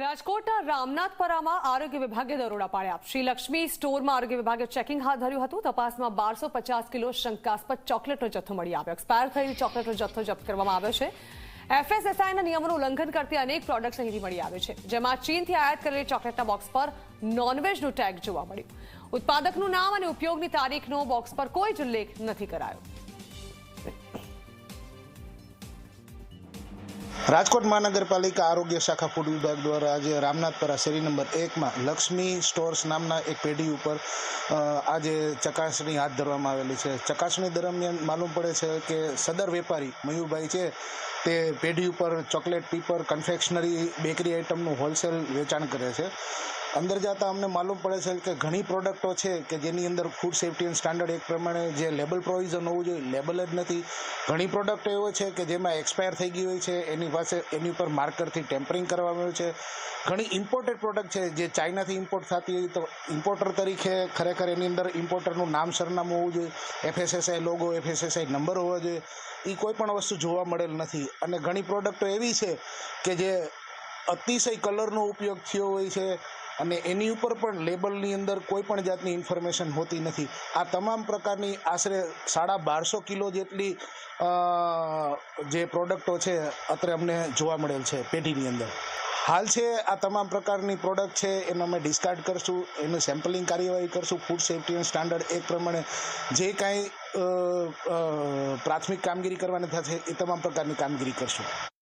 રાજકોટના રામનાથપરામાં આરોગ્ય વિભાગે દરોડા પાડ્યા. શ્રી લક્ષ્મી સ્ટોરમાં આરોગ્ય વિભાગે ચેકિંગ હાથ ધર્યું હતું. તપાસમાં બારસો પચાસ કિલો શંકાસ્પદ ચોકલેટનો જથ્થો મળી આવ્યો. એક્સપાયર થયેલી ચોકલેટનો જથ્થો જપ્ત કરવામાં આવ્યો છે. એફએસએસઆઈના નિયમોનું ઉલ્લંઘન કરતી અનેક પ્રોડક્ટ્સ અહીંથી મળી આવે છે. જેમાં ચીનથી આયાત કરેલી ચોકલેટના બોક્સ પર નોનવેજનું ટેગ જોવા મળ્યું. ઉત્પાદકનું નામ અને ઉપયોગની તારીખનો બોક્સ પર કોઈ જ ઉલ્લેખ નથી કરાયો. રાજકોટ મહાનગરપાલિકા આરોગ્ય શાખા ફૂડ વિભાગ દ્વારા આજે રામનાથપરા શેરી નંબર એકમાં લક્ષ્મી સ્ટોર્સ નામના એક પેઢી ઉપર આજે ચકાસણી હાથ ધરવામાં આવેલી છે. ચકાસણી દરમિયાન માલુમ પડે છે કે સદર વેપારી મયુરભાઈ છે, તે પેઢી ઉપર ચોકલેટ, પીપર કન્ફેક્શનરી બેકરી આઇટમનું હોલસેલ વેચાણ કરે છે. અંદર જતાં અમને માલુમ પડે છે કે ઘણી પ્રોડક્ટો છે કે જેની અંદર ફૂડ સેફ્ટી એન્ડ સ્ટાન્ડર્ડ એક પ્રમાણે જે લેબલ પ્રોવિઝન હોવું જોઈએ લેબલ જ નથી. ઘણી પ્રોડક્ટો એવો છે કે જેમાં એક્સપાયર થઈ ગઈ હોય છે, એની પાસે, એની ઉપર માર્કરથી ટેમ્પરિંગ કરવામાં આવ્યું છે. ઘણી ઇમ્પોર્ટેડ પ્રોડક્ટ છે જે ચાઇનાથી ઇમ્પોર્ટ થતી હોય તો ઇમ્પોર્ટર તરીકે ખરેખર એની અંદર ઇમ્પોર્ટરનું નામ સરનામું હોવું જોઈએ. એફએસએસઆઈ લોગો એફએસએસઆઈ નંબર હોવો જોઈએ. એ કોઈ પણ વસ્તુ જોવા મળેલ નથી. અને ઘણી પ્રોડક્ટો એવી છે કે જે અતિશય કલરનો ઉપયોગ થયો હોય છે અને એની ઉપર પણ લેબલની અંદર કોઈ પણ જાતની ઇન્ફોર્મેશન હોતી નથી. આ તમામ પ્રકારની આશરે સાડા બારસો કિલો જેટલી જે પ્રોડક્ટો છે, અત્રે અમને જોવા મળેલ છે પેઢીની અંદર. હાલ છે આ તમામ પ્રકારની પ્રોડક્ટ છે, એનો અમે ડિસ્કાર્ડ કરશું, એનું સેમ્પલિંગ કાર્યવાહી કરશું ફૂડ સેફ્ટી એન્ડ સ્ટાન્ડર્ડ એક પ્રમાણે જે કાંઈ પ્રાથમિક કામગીરી કરવાની થશે, એ તમામ પ્રકારની કામગીરી કરશું.